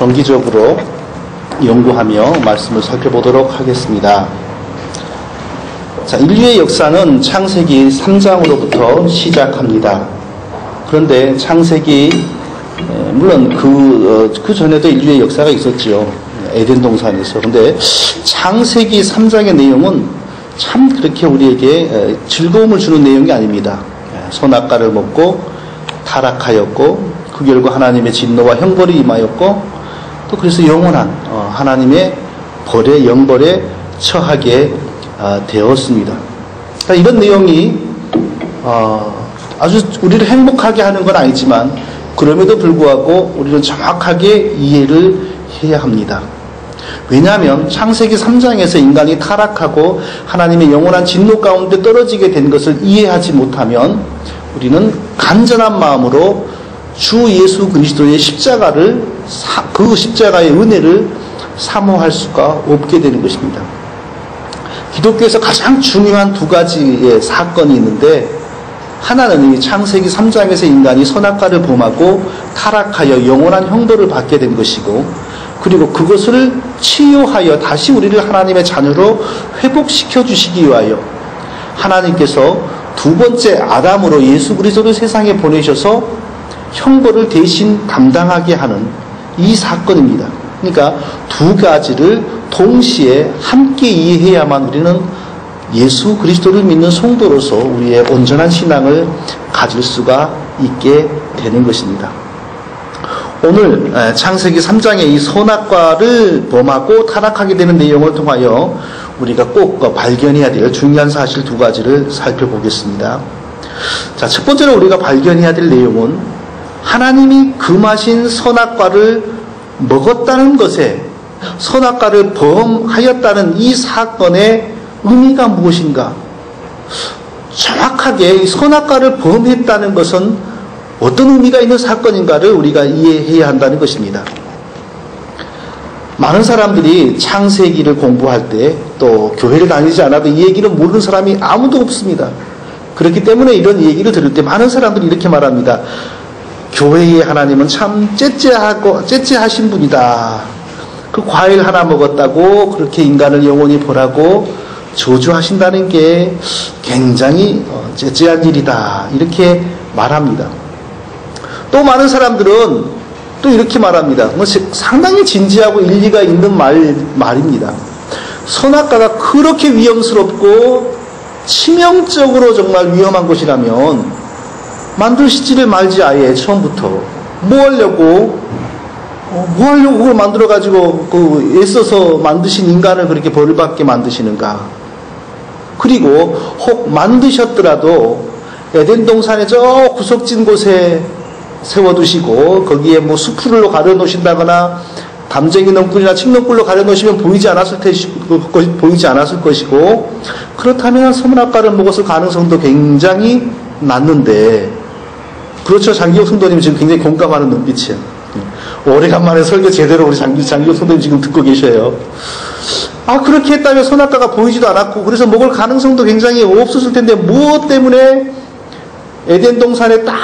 정기적으로 연구하며 말씀을 살펴보도록 하겠습니다. 자, 인류의 역사는 창세기 3장으로부터 시작합니다. 그런데 창세기 물론 그, 어, 그 전에도 인류의 역사가 있었죠. 에덴 동산에서. 근데 창세기 3장의 내용은 참 그렇게 우리에게 즐거움을 주는 내용이 아닙니다. 선악과를 먹고 타락하였고 그 결과 하나님의 진노와 형벌이 임하였고 또 그래서 영원한 어, 하나님의 벌에 영벌에 처하게 아, 되었습니다. 그러니까 이런 내용이 어, 아주 우리를 행복하게 하는 건 아니지만 그럼에도 불구하고 우리는 정확하게 이해를 해야 합니다. 왜냐하면 창세기 3장에서 인간이 타락하고 하나님의 영원한 진노 가운데 떨어지게 된 것을 이해하지 못하면 우리는 간절한 마음으로 주 예수 그리스도의 십자가를 그 십자가의 은혜를 사모할 수가 없게 되는 것입니다. 기독교에서 가장 중요한 두 가지의 사건이 있는데 하나는 이 창세기 3장에서 인간이 선악과를 범하고 타락하여 영원한 형벌을 받게 된 것이고 그리고 그것을 치유하여 다시 우리를 하나님의 자녀로 회복시켜 주시기 위하여 하나님께서 두 번째 아담으로 예수 그리스도를 세상에 보내셔서 형벌을 대신 감당하게 하는 이 사건입니다. 그러니까 두 가지를 동시에 함께 이해해야만 우리는 예수 그리스도를 믿는 성도로서 우리의 온전한 신앙을 가질 수가 있게 되는 것입니다. 오늘 창세기 3장의 이 선악과를 범하고 타락하게 되는 내용을 통하여 우리가 꼭 발견해야 될 중요한 사실 두 가지를 살펴보겠습니다. 자, 첫 번째로 우리가 발견해야 될 내용은 하나님이 금하신 선악과를 먹었다는 것에 선악과를 범하였다는 이 사건의 의미가 무엇인가? 정확하게 선악과를 범했다는 것은 어떤 의미가 있는 사건인가를 우리가 이해해야 한다는 것입니다. 많은 사람들이 창세기를 공부할 때 또 교회를 다니지 않아도 이 얘기를 모르는 사람이 아무도 없습니다. 그렇기 때문에 이런 얘기를 들을 때 많은 사람들이 이렇게 말합니다. 교회의 하나님은 참 째째하고 째째하신 분이다. 그 과일 하나 먹었다고 그렇게 인간을 영원히 보라고 저주하신다는 게 굉장히 어, 째째한 일이다. 이렇게 말합니다. 또 많은 사람들은 또 이렇게 말합니다. 뭐 상당히 진지하고 일리가 있는 말, 말입니다. 선악과가 그렇게 위험스럽고 치명적으로 정말 위험한 것이라면 만들시지를 말지 아예 처음부터 뭐 하려고 어, 뭐 하려고 그걸 만들어 가지고 그 애써서 만드신 인간을 그렇게 벌을 받게 만드시는가? 그리고 혹 만드셨더라도 에덴 동산의 저 구석진 곳에 세워두시고 거기에 뭐 수풀로 가려 놓으신다거나 담쟁이 넝굴이나 칡넝굴로 가려 놓으시면 보이지 않았을 것이고, 보이지 않았을 것이고 그렇다면 서문학과를 먹었을 가능성도 굉장히 낮는데 그렇죠 장기혁 성도님 지금 굉장히 공감하는 눈빛이에요. 오래간만에 설교 제대로 우리 장기, 장기혁 성도님 지금 듣고 계셔요. 아 그렇게 했다면 선악과가 보이지도 않았고 그래서 먹을 가능성도 굉장히 없었을 텐데 무엇 때문에 에덴 동산에 딱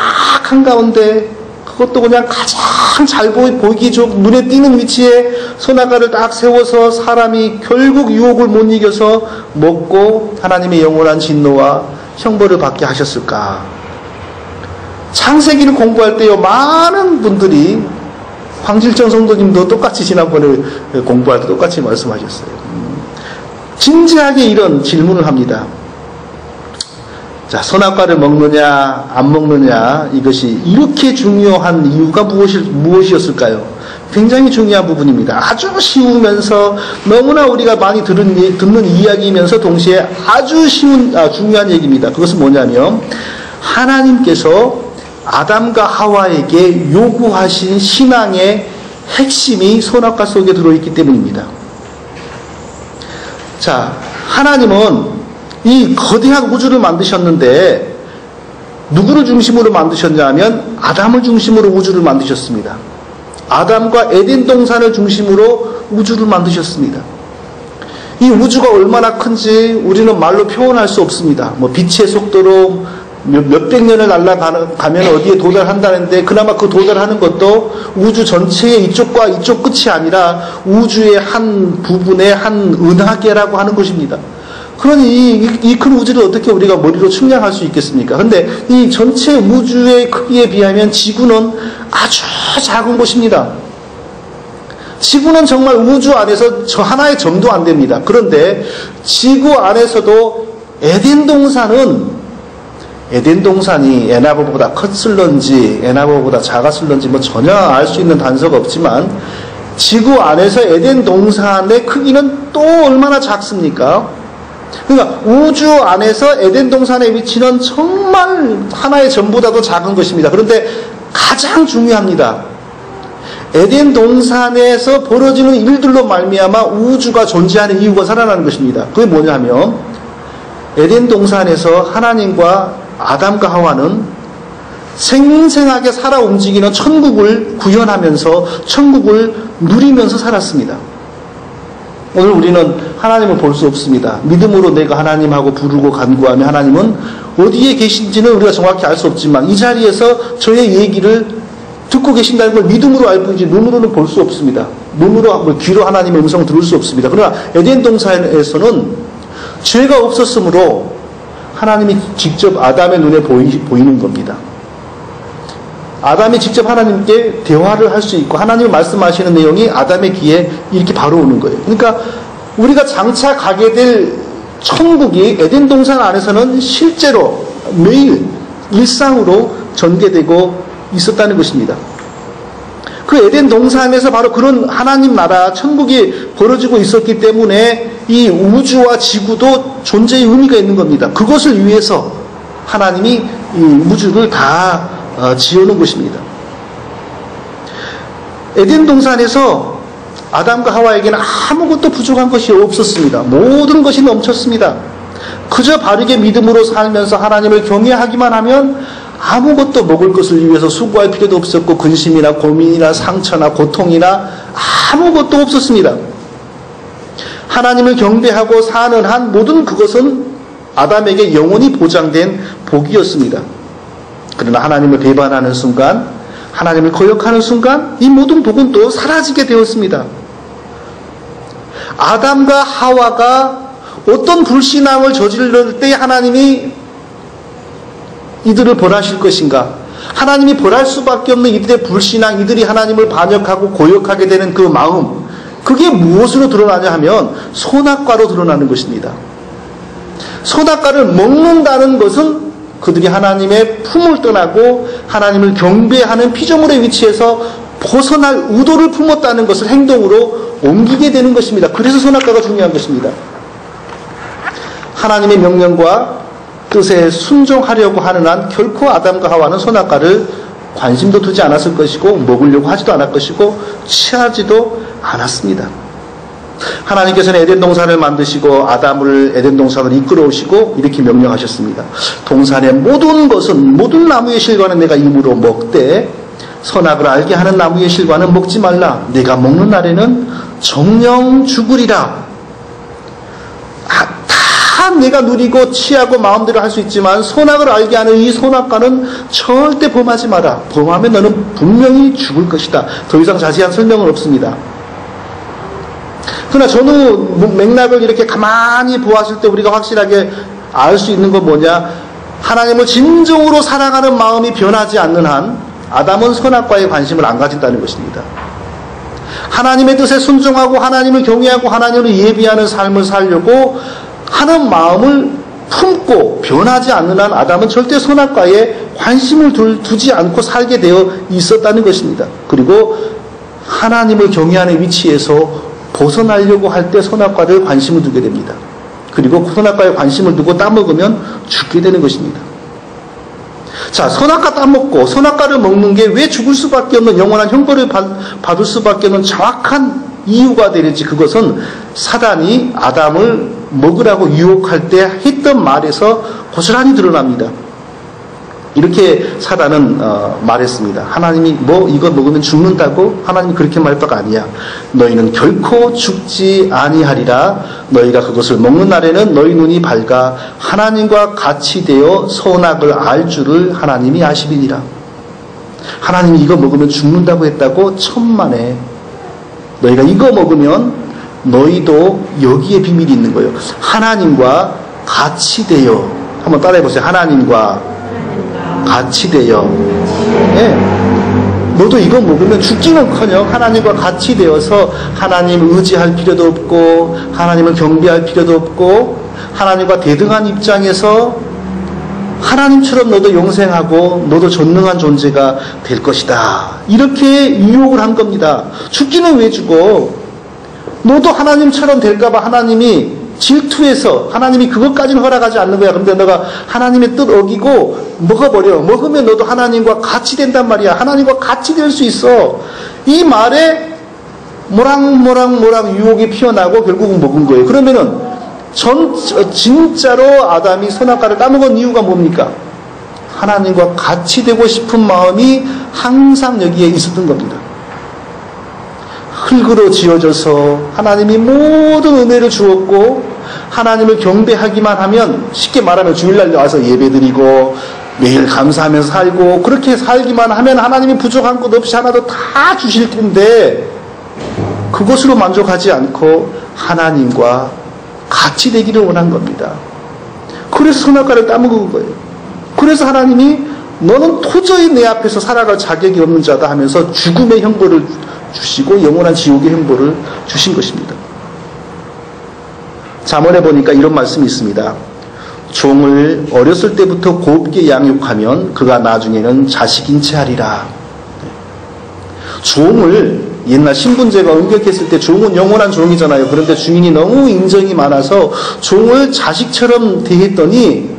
한가운데 그것도 그냥 가장 잘 보이기 좋 눈에 띄는 위치에 선악과를 딱 세워서 사람이 결국 유혹을 못 이겨서 먹고 하나님의 영원한 진노와 형벌을 받게 하셨을까? 창세기를 공부할 때요 많은 분들이 황질정 성도님도 똑같이 지난번에 공부할 때 똑같이 말씀하셨어요. 음, 진지하게 이런 질문을 합니다. 자, 선악과를 먹느냐, 안 먹느냐, 이것이 이렇게 중요한 이유가 무엇이, 무엇이었을까요? 굉장히 중요한 부분입니다. 아주 쉬우면서 너무나 우리가 많이 들은, 듣는 이야기이면서 동시에 아주 쉬운, 아, 중요한 얘기입니다. 그것은 뭐냐면, 하나님께서 아담과 하와에게 요구하신 신앙의 핵심이 선악과 속에 들어있기 때문입니다. 자, 하나님은 이 거대한 우주를 만드셨는데 누구를 중심으로 만드셨냐면 아담을 중심으로 우주를 만드셨습니다. 아담과 에덴 동산을 중심으로 우주를 만드셨습니다. 이 우주가 얼마나 큰지 우리는 말로 표현할 수 없습니다. 뭐 빛의 속도로 몇, 몇백 년을 날아가면 어디에 도달한다는데 그나마 그 도달하는 것도 우주 전체의 이쪽과 이쪽 끝이 아니라 우주의 한 부분의 한 은하계라고 하는 것입니다. 그러니 이 큰 우주를 어떻게 우리가 머리로 측량할 수 있겠습니까? 근데 이 전체 우주의 크기에 비하면 지구는 아주 작은 곳입니다. 지구는 정말 우주 안에서 저 하나의 점도 안 됩니다. 그런데 지구 안에서도 에덴 동산은 에덴 동산이 에나보보다 컸을런지 에나보보다 작았을런지 뭐 전혀 알 수 있는 단서가 없지만 지구 안에서 에덴 동산의 크기는 또 얼마나 작습니까? 그러니까 우주 안에서 에덴 동산의 위치는 정말 하나의 점보다도 작은 것입니다. 그런데 가장 중요합니다. 에덴 동산에서 벌어지는 일들로 말미암아 우주가 존재하는 이유가 살아나는 것입니다. 그게 뭐냐면 에덴 동산에서 하나님과 아담과 하와는 생생하게 살아 움직이는 천국을 구현하면서 천국을 누리면서 살았습니다. 오늘 우리는 하나님을 볼 수 없습니다. 믿음으로 내가 하나님하고 부르고 간구하며 하나님은 어디에 계신지는 우리가 정확히 알 수 없지만 이 자리에서 저의 얘기를 듣고 계신다는 걸 믿음으로 알 뿐이지 눈으로는 볼 수 없습니다. 눈으로 뭐 귀로 하나님의 음성을 들을 수 없습니다. 그러나 에덴 동산에서는 죄가 없었으므로 하나님이 직접 아담의 눈에 보이, 보이는 겁니다. 아담이 직접 하나님께 대화를 할 수 있고 하나님 말씀하시는 내용이 아담의 귀에 이렇게 바로 오는 거예요. 그러니까 우리가 장차 가게 될 천국이 에덴 동산 안에서는 실제로 매일 일상으로 전개되고 있었다는 것입니다. 그 에덴 동산에서 바로 그런 하나님 나라 천국이 벌어지고 있었기 때문에 이 우주와 지구도 존재의 의미가 있는 겁니다. 그것을 위해서 하나님이 이 우주를 다 어, 지어놓은 것입니다. 에덴 동산에서 아담과 하와에게는 아무것도 부족한 것이 없었습니다. 모든 것이 넘쳤습니다. 그저 바르게 믿음으로 살면서 하나님을 경외하기만 하면 아무것도 먹을 것을 위해서 수고할 필요도 없었고 근심이나 고민이나 상처나 고통이나 아무것도 없었습니다. 하나님을 경배하고 사는 한 모든 그것은 아담에게 영원히 보장된 복이었습니다. 그러나 하나님을 배반하는 순간, 하나님을 거역하는 순간 이 모든 복은 또 사라지게 되었습니다. 아담과 하와가 어떤 불신앙을 저지를 때 하나님이 이들을 벌하실 것인가? 하나님이 벌할 수밖에 없는 이들의 불신앙, 이들이 하나님을 반역하고 고역하게 되는 그 마음, 그게 무엇으로 드러나냐 하면 선악과로 드러나는 것입니다. 선악과를 먹는다는 것은 그들이 하나님의 품을 떠나고 하나님을 경배하는 피조물의 위치에서 벗어날 의도를 품었다는 것을 행동으로 옮기게 되는 것입니다. 그래서 선악과가 중요한 것입니다. 하나님의 명령과 뜻에 순종하려고 하는 한 결코 아담과 하와는 선악과를 관심도 두지 않았을 것이고 먹으려고 하지도 않을 것이고 취하지도 않았습니다. 하나님께서는 에덴 동산을 만드시고 아담을 에덴 동산을 이끌어 오시고 이렇게 명령하셨습니다. 동산의 모든 것은 모든 나무의 실과는 내가 입으로 먹되 선악을 알게 하는 나무의 실과는 먹지 말라. 내가 먹는 날에는 정령 죽으리라. 내가 누리고 취하고 마음대로 할 수 있지만 선악을 알게 하는 이 선악과는 절대 범하지 마라. 범하면 너는 분명히 죽을 것이다. 더 이상 자세한 설명은 없습니다. 그러나 저는 맥락을 이렇게 가만히 보았을 때 우리가 확실하게 알 수 있는 건 뭐냐? 하나님을 진정으로 사랑하는 마음이 변하지 않는 한 아담은 선악과에 관심을 안 가진다는 것입니다. 하나님의 뜻에 순종하고 하나님을 경외하고 하나님을 예비하는 삶을 살려고 하는 마음을 품고 변하지 않는 한 아담은 절대 선악과에 관심을 두지 않고 살게 되어 있었다는 것입니다. 그리고 하나님을 경외하는 위치에서 벗어나려고 할 때 선악과를 관심을 두게 됩니다. 그리고 선악과에 관심을 두고 따먹으면 죽게 되는 것입니다. 자, 선악과 따먹고 선악과를 먹는 게 왜 죽을 수밖에 없는 영원한 형벌을 받을 수밖에 없는 정확한 이유가 되는지 그것은 사단이 아담을 먹으라고 유혹할 때 했던 말에서 고스란히 드러납니다. 이렇게 사단은 어, 말했습니다. 하나님이 뭐 이거 먹으면 죽는다고? 하나님이 그렇게 말할 바가 아니야. 너희는 결코 죽지 아니하리라. 너희가 그것을 먹는 날에는 너희 눈이 밝아 하나님과 같이 되어 선악을 알 줄을 하나님이 아시리니라. 하나님이 이거 먹으면 죽는다고 했다고 천만에 너희가 이거 먹으면 너희도 여기에 비밀이 있는 거예요. 하나님과 같이 되어 한번 따라해 보세요. 하나님과 같이 되어 예. 너도 이거 먹으면 죽기는커녕 하나님과 같이 되어서 하나님 의지할 필요도 없고 하나님을 경배할 필요도 없고 하나님과 대등한 입장에서 하나님처럼 너도 영생하고 너도 전능한 존재가 될 것이다. 이렇게 유혹을 한 겁니다. 죽기는 왜 죽어? 너도 하나님처럼 될까봐 하나님이 질투해서 하나님이 그것까지는 허락하지 않는 거야. 근데 너가 하나님의 뜻 어기고 먹어버려. 먹으면 너도 하나님과 같이 된단 말이야. 하나님과 같이 될 수 있어. 이 말에 모락모락모락 유혹이 피어나고 결국은 먹은 거예요. 그러면은 전 진짜로 아담이 선악과를 따먹은 이유가 뭡니까? 하나님과 같이 되고 싶은 마음이 항상 여기에 있었던 겁니다. 흙으로 지어져서 하나님이 모든 은혜를 주었고 하나님을 경배하기만 하면 쉽게 말하면 주일날 와서 예배드리고 매일 감사하면서 살고 그렇게 살기만 하면 하나님이 부족한 것 없이 하나도 다 주실 텐데 그것으로 만족하지 않고 하나님과 같이 되기를 원한 겁니다. 그래서 선악과를 따먹은 거예요. 그래서 하나님이 너는 도저히 내 앞에서 살아갈 자격이 없는 자다 하면서 죽음의 형벌을 주시고 영원한 지옥의 행보를 주신 것입니다. 잠언에 보니까 이런 말씀이 있습니다. 종을 어렸을 때부터 곱게 양육하면 그가 나중에는 자식인 채 하리라. 종을 옛날 신분제가 응격했을 때 종은 영원한 종이잖아요. 그런데 주인이 너무 인정이 많아서 종을 자식처럼 대했더니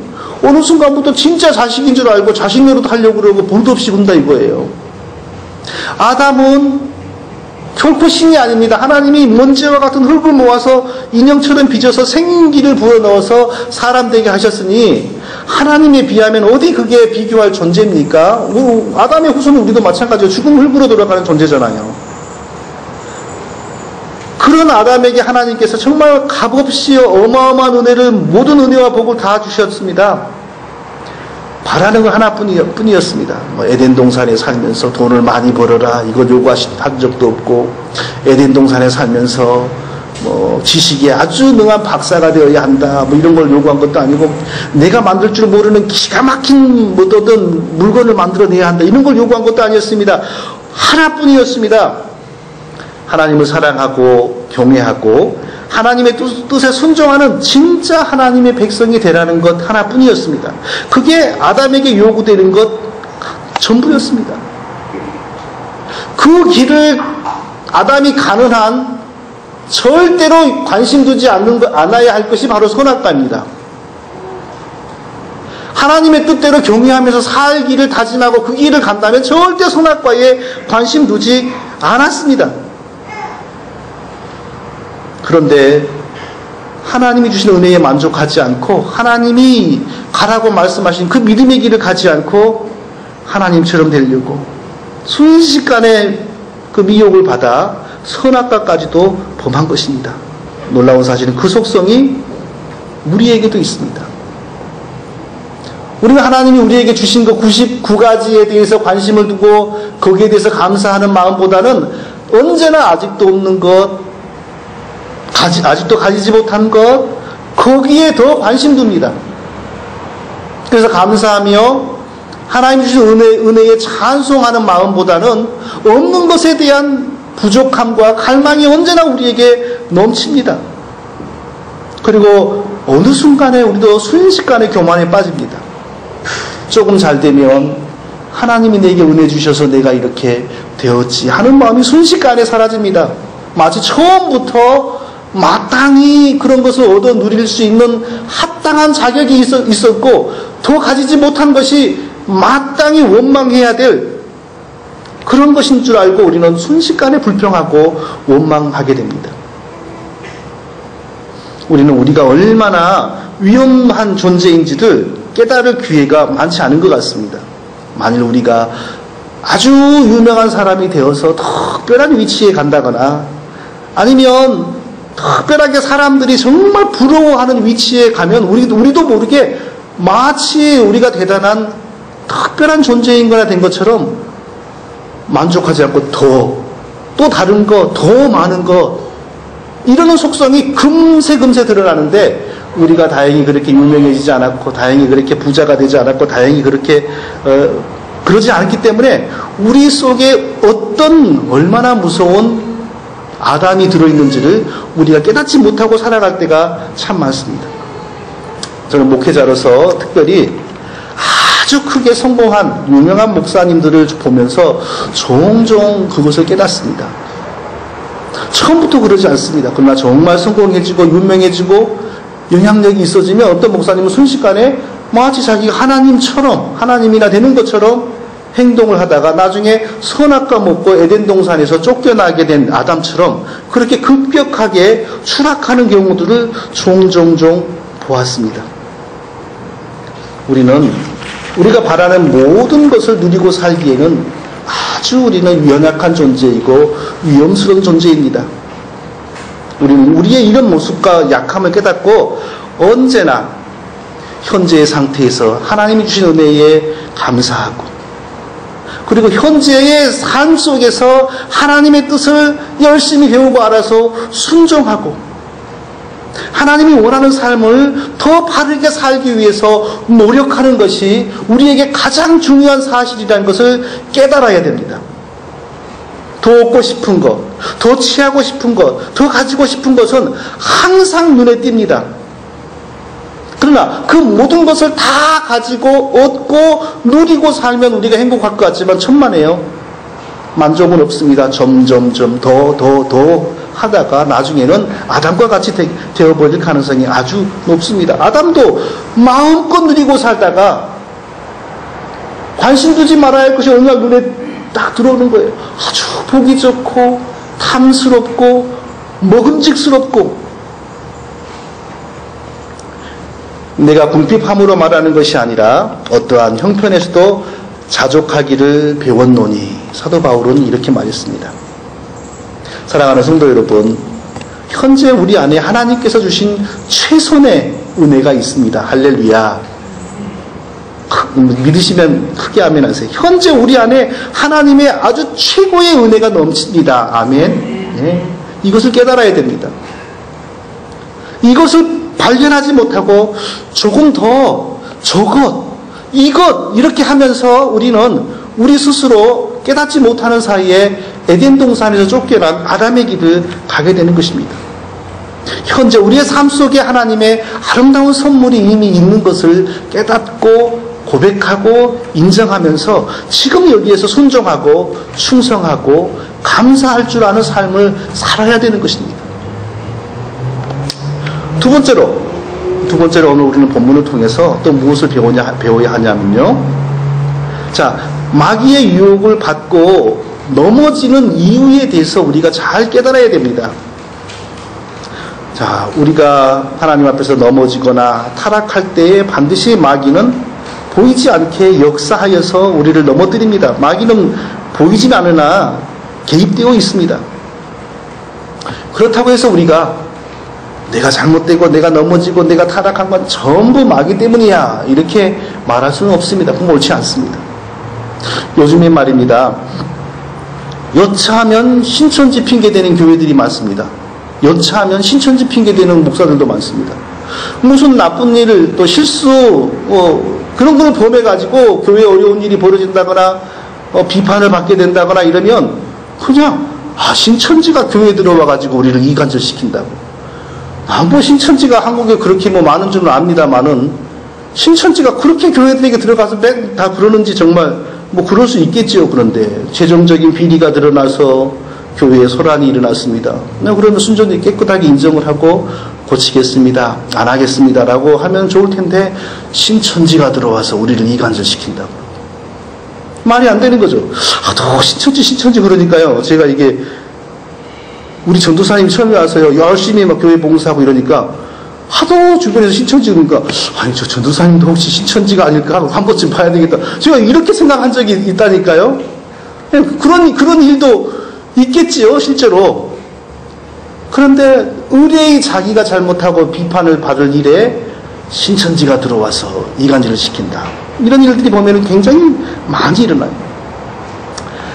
어느 순간부터 진짜 자식인 줄 알고 자식 노릇 하려고 그러고 볼도 없이 군다 이거예요. 아담은 결코 신이 아닙니다. 하나님이 먼지와 같은 흙을 모아서 인형처럼 빚어서 생기를 부어 넣어서 사람 되게 하셨으니 하나님에 비하면 어디 그게 비교할 존재입니까? 아담의 후손은 우리도 마찬가지로 죽음 흙으로 돌아가는 존재잖아요. 그런 아담에게 하나님께서 정말 값없이 어마어마한 은혜를 모든 은혜와 복을 다 주셨습니다. 바라는 건 하나뿐이었습니다. 뭐 에덴 동산에 살면서 돈을 많이 벌어라 이걸 요구한 적도 없고 에덴 동산에 살면서 뭐 지식에 아주 능한 박사가 되어야 한다 뭐 이런 걸 요구한 것도 아니고 내가 만들 줄 모르는 기가 막힌 뭐 어떤 물건을 만들어내야 한다 이런 걸 요구한 것도 아니었습니다. 하나뿐이었습니다. 하나님을 사랑하고 경외하고 하나님의 뜻에 순종하는 진짜 하나님의 백성이 되라는 것 하나뿐이었습니다. 그게 아담에게 요구되는 것 전부였습니다. 그 길을 아담이 가는 한 절대로 관심 두지 않는 것, 않아야 할 것이 바로 선악과입니다. 하나님의 뜻대로 경외하면서 살기를 다짐하고 그 길을 간다면 절대 선악과에 관심 두지 않았습니다. 그런데 하나님이 주신 은혜에 만족하지 않고 하나님이 가라고 말씀하신 그 믿음의 길을 가지 않고 하나님처럼 되려고 순식간에 그 미혹을 받아 선악과까지도 범한 것입니다. 놀라운 사실은 그 속성이 우리에게도 있습니다. 우리가 하나님이 우리에게 주신 그 99가지에 대해서 관심을 두고 거기에 대해서 감사하는 마음보다는 언제나 아직도 없는 것, 가지, 아직도 가지지 못한 것, 거기에 더 관심 둡니다. 그래서 감사하며 하나님 주신 은혜, 은혜에 찬송하는 마음보다는 없는 것에 대한 부족함과 갈망이 언제나 우리에게 넘칩니다. 그리고 어느 순간에 우리도 순식간에 교만에 빠집니다. 조금 잘 되면 하나님이 내게 은혜 주셔서 내가 이렇게 되었지 하는 마음이 순식간에 사라집니다. 마치 처음부터 마땅히 그런 것을 얻어 누릴 수 있는 합당한 자격이 있었, 고 더 가지지 못한 것이 마땅히 원망해야 될 그런 것인 줄 알고 우리는 순식간에 불평하고 원망하게 됩니다. 우리는 우리가 얼마나 위험한 존재인지를 깨달을 기회가 많지 않은 것 같습니다. 만일 우리가 아주 유명한 사람이 되어서 특별한 위치에 간다거나 아니면 특별하게 사람들이 정말 부러워하는 위치에 가면 우리, 우리도 모르게 마치 우리가 대단한 특별한 존재인 거나 된 것처럼 만족하지 않고 더, 또 다른 거, 더 많은 거, 이러는 속성이 금세 금세 드러나는데 우리가 다행히 그렇게 유명해지지 않았고 다행히 그렇게 부자가 되지 않았고 다행히 그렇게 어, 그러지 않기 때문에 우리 속에 어떤 얼마나 무서운 아담이 들어있는지를 우리가 깨닫지 못하고 살아갈 때가 참 많습니다. 저는 목회자로서 특별히 아주 크게 성공한 유명한 목사님들을 보면서 종종 그것을 깨닫습니다. 처음부터 그러지 않습니다. 그러나 정말 성공해지고 유명해지고 영향력이 있어지면 어떤 목사님은 순식간에 마치 자기가 하나님처럼 하나님이나 되는 것처럼 행동을 하다가 나중에 선악과 먹고 에덴 동산에서 쫓겨나게 된 아담처럼 그렇게 급격하게 추락하는 경우들을 종종종 보았습니다. 우리는 우리가 바라는 모든 것을 누리고 살기에는 아주 우리는 연약한 존재이고 위험스러운 존재입니다. 우리는 우리의 이런 모습과 약함을 깨닫고 언제나 현재의 상태에서 하나님이 주신 은혜에 감사하고 그리고 현재의 삶 속에서 하나님의 뜻을 열심히 배우고 알아서 순종하고 하나님이 원하는 삶을 더 바르게 살기 위해서 노력하는 것이 우리에게 가장 중요한 사실이라는 것을 깨달아야 됩니다. 더 얻고 싶은 것, 더 취하고 싶은 것, 더 가지고 싶은 것은 항상 눈에 띕니다. 그러나 그 모든 것을 다 가지고 얻고 누리고 살면 우리가 행복할 것 같지만 천만에요. 만족은 없습니다. 점점점 더 더 더 하다가 나중에는 아담과 같이 되, 어버릴 가능성이 아주 높습니다. 아담도 마음껏 누리고 살다가 관심 두지 말아야 할 것이 어느 날 눈에 딱 들어오는 거예요. 아주 보기 좋고 탐스럽고 먹음직스럽고 내가 궁핍함으로 말하는 것이 아니라 어떠한 형편에서도 자족하기를 배웠노니 사도 바울은 이렇게 말했습니다. 사랑하는 성도 여러분, 현재 우리 안에 하나님께서 주신 최선의 은혜가 있습니다. 할렐루야. 믿으시면 크게 아멘 하세요. 현재 우리 안에 하나님의 아주 최고의 은혜가 넘칩니다. 아멘. 네. 이것을 깨달아야 됩니다. 이것을 발견하지 못하고 조금 더 저것, 이것 이렇게 하면서 우리는 우리 스스로 깨닫지 못하는 사이에 에덴 동산에서 쫓겨난 아담의 길을 가게 되는 것입니다. 현재 우리의 삶 속에 하나님의 아름다운 선물이 이미 있는 것을 깨닫고 고백하고 인정하면서 지금 여기에서 순종하고 충성하고 감사할 줄 아는 삶을 살아야 되는 것입니다. 두 번째로, 두 번째로 오늘 우리는 본문을 통해서 또 무엇을 배우냐, 배워야 하냐면요. 자, 마귀의 유혹을 받고 넘어지는 이유에 대해서 우리가 잘 깨달아야 됩니다. 자, 우리가 하나님 앞에서 넘어지거나 타락할 때에 반드시 마귀는 보이지 않게 역사하여서 우리를 넘어뜨립니다. 마귀는 보이진 않으나 개입되어 있습니다. 그렇다고 해서 우리가 내가 잘못되고 내가 넘어지고 내가 타락한 건 전부 마귀 때문이야. 이렇게 말할 수는 없습니다. 그건 옳지 않습니다. 요즘에 말입니다. 여차하면 신천지 핑계대는 교회들이 많습니다. 여차하면 신천지 핑계대는 목사들도 많습니다. 무슨 나쁜 일을 또 실수 어, 그런 걸 범해가지고 교회에 어려운 일이 벌어진다거나 어, 비판을 받게 된다거나 이러면 그냥 아, 신천지가 교회에 들어와가지고 우리를 이간질 시킨다고. 아, 뭐 신천지가 한국에 그렇게 뭐 많은 줄은 압니다만은 신천지가 그렇게 교회들에게 들어가서 다 그러는지 정말 뭐 그럴 수 있겠지요. 그런데 재정적인 비리가 드러나서 교회에 소란이 일어났습니다. 네, 그러면 순전히 깨끗하게 인정을 하고 고치겠습니다. 안 하겠습니다라고 하면 좋을 텐데 신천지가 들어와서 우리를 이간질 시킨다고. 말이 안 되는 거죠. 아, 또 신천지 신천지 그러니까요. 제가 이게 우리 전도사님 처음에 와서요, 열심히 막 교회 봉사하고 이러니까, 하도 주변에서 신천지 그러니까 아니 저 전도사님도 혹시 신천지가 아닐까 하고 한 번쯤 봐야 되겠다. 제가 이렇게 생각한 적이 있다니까요. 예, 그런 그런 일도 있겠지요 실제로. 그런데 의뢰의 자기가 잘못하고 비판을 받을 일에 신천지가 들어와서 이간질을 시킨다. 이런 일들이 보면 굉장히 많이 일어나요.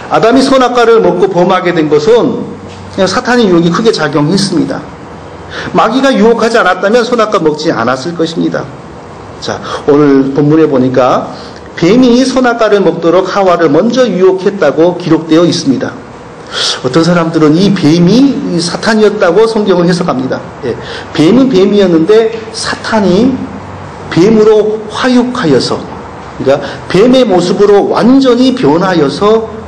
아담이 선악과를 먹고 범하게 된 것은 사탄의 유혹이 크게 작용했습니다. 마귀가 유혹하지 않았다면 선악과 먹지 않았을 것입니다. 자, 오늘 본문에 보니까 뱀이 선악과를 먹도록 하와를 먼저 유혹했다고 기록되어 있습니다. 어떤 사람들은 이 뱀이 사탄이었다고 성경을 해석합니다. 예, 뱀은 뱀이었는데 사탄이 뱀으로 화육하여서, 그러니까 뱀의 모습으로 완전히 변하여서 어,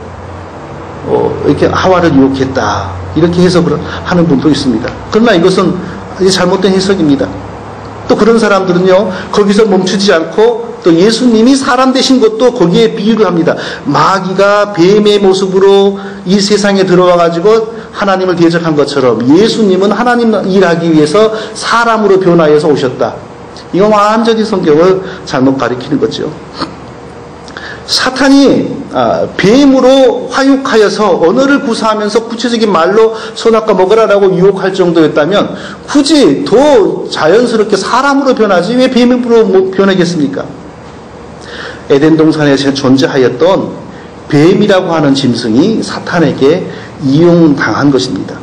이렇게 하와를 유혹했다. 이렇게 해석을 하는 분도 있습니다. 그러나 이것은 잘못된 해석입니다. 또 그런 사람들은요, 거기서 멈추지 않고 또 예수님이 사람 되신 것도 거기에 비유를 합니다. 마귀가 뱀의 모습으로 이 세상에 들어와 가지고 하나님을 대적한 것처럼 예수님은 하나님 일하기 위해서 사람으로 변화해서 오셨다. 이건 완전히 성경을 잘못 가리키는 거죠. 사탄이 아, 뱀으로 화육하여서 언어를 구사하면서 구체적인 말로 손아까 먹으라라고 유혹할 정도였다면 굳이 더 자연스럽게 사람으로 변하지 왜 뱀으로 뭐 변하겠습니까? 에덴 동산에 존재하였던 뱀이라고 하는 짐승이 사탄에게 이용당한 것입니다.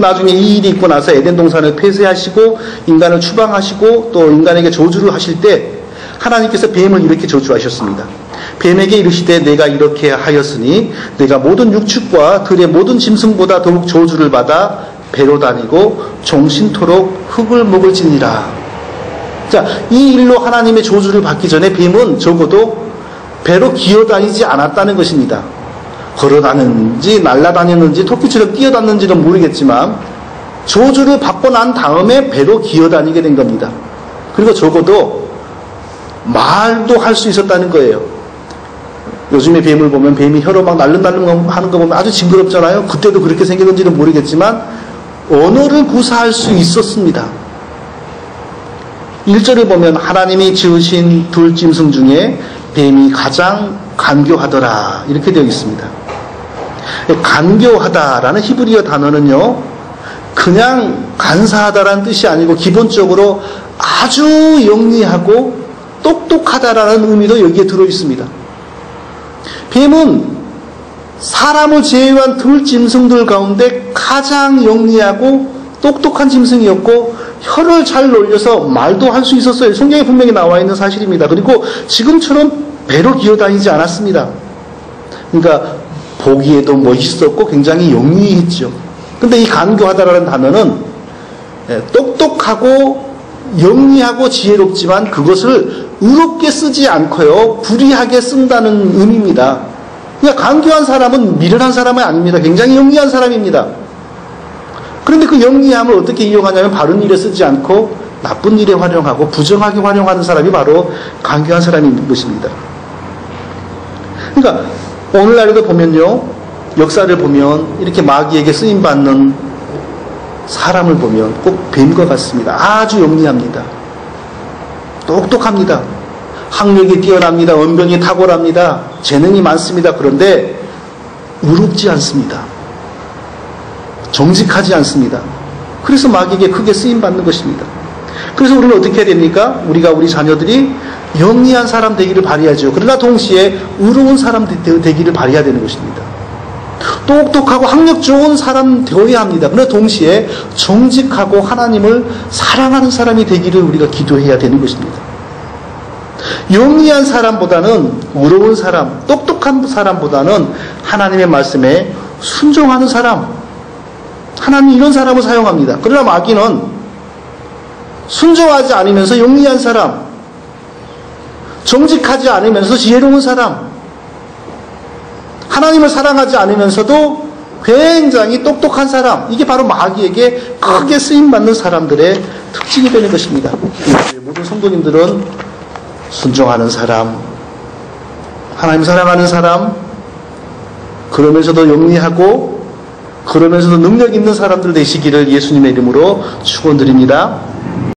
나중에 이 일이 있고 나서 에덴 동산을 폐쇄하시고 인간을 추방하시고 또 인간에게 저주를 하실 때 하나님께서 뱀을 이렇게 저주하셨습니다. 뱀에게 이르시되 내가 이렇게 하였으니 내가 모든 육축과 들의 모든 짐승보다 더욱 저주를 받아 배로 다니고 종신토록 흙을 먹을지니라. 자, 이 일로 하나님의 저주를 받기 전에 뱀은 적어도 배로 기어다니지 않았다는 것입니다. 걸어다녔는지 날아다녔는지 토끼처럼 뛰어다녔는지는 모르겠지만 저주를 받고 난 다음에 배로 기어다니게 된 겁니다. 그리고 적어도 말도 할 수 있었다는 거예요. 요즘에 뱀을 보면 뱀이 혀로 막 날름날름 하는 거 보면 아주 징그럽잖아요. 그때도 그렇게 생겼는지는 모르겠지만 언어를 구사할 수 있었습니다. 1절을 보면 하나님이 지으신 둘 짐승 중에 뱀이 가장 간교하더라 이렇게 되어 있습니다. 간교하다라는 히브리어 단어는요 그냥 간사하다라는 뜻이 아니고 기본적으로 아주 영리하고 똑똑하다라는 의미도 여기에 들어 있습니다. 뱀은 사람을 제외한 들 짐승들 가운데 가장 영리하고 똑똑한 짐승이었고 혀를 잘 놀려서 말도 할 수 있었어요. 성경에 분명히 나와 있는 사실입니다. 그리고 지금처럼 배로 기어다니지 않았습니다. 그러니까 보기에도 멋있었고 굉장히 영리했죠. 근데 이 간교하다라는 단어는 예, 똑똑하고 영리하고 지혜롭지만 그것을 의롭게 쓰지 않고요. 불의하게 쓴다는 의미입니다. 그러니까 간교한 사람은 미련한 사람은 아닙니다. 굉장히 영리한 사람입니다. 그런데 그 영리함을 어떻게 이용하냐면 바른 일에 쓰지 않고 나쁜 일에 활용하고 부정하게 활용하는 사람이 바로 간교한 사람인 것입니다. 그러니까 오늘날에도 보면요. 역사를 보면 이렇게 마귀에게 쓰임 받는 사람을 보면 꼭 뱀과 같습니다. 아주 영리합니다. 똑똑합니다. 학력이 뛰어납니다. 언변이 탁월합니다. 재능이 많습니다. 그런데 의롭지 않습니다. 정직하지 않습니다. 그래서 마귀에게 크게 쓰임 받는 것입니다. 그래서 우리는 어떻게 해야 됩니까? 우리가 우리 자녀들이 영리한 사람 되기를 바라야죠. 그러나 동시에 의로운 사람 되기를 바라야 되는 것입니다. 똑똑하고 학력 좋은 사람 되어야 합니다. 그러나 동시에 정직하고 하나님을 사랑하는 사람이 되기를 우리가 기도해야 되는 것입니다. 영리한 사람보다는 의로운 사람, 똑똑한 사람보다는 하나님의 말씀에 순종하는 사람, 하나님 이런 사람을 사용합니다. 그러나 마귀는 순종하지 않으면서 영리한 사람, 정직하지 않으면서 지혜로운 사람, 하나님을 사랑하지 않으면서도 굉장히 똑똑한 사람, 이게 바로 마귀에게 크게 쓰임받는 사람들의 특징이 되는 것입니다. 모든 성도님들은 순종하는 사람, 하나님 사랑하는 사람, 그러면서도 영리하고 그러면서도 능력 있는 사람들 되시기를 예수님의 이름으로 축원드립니다.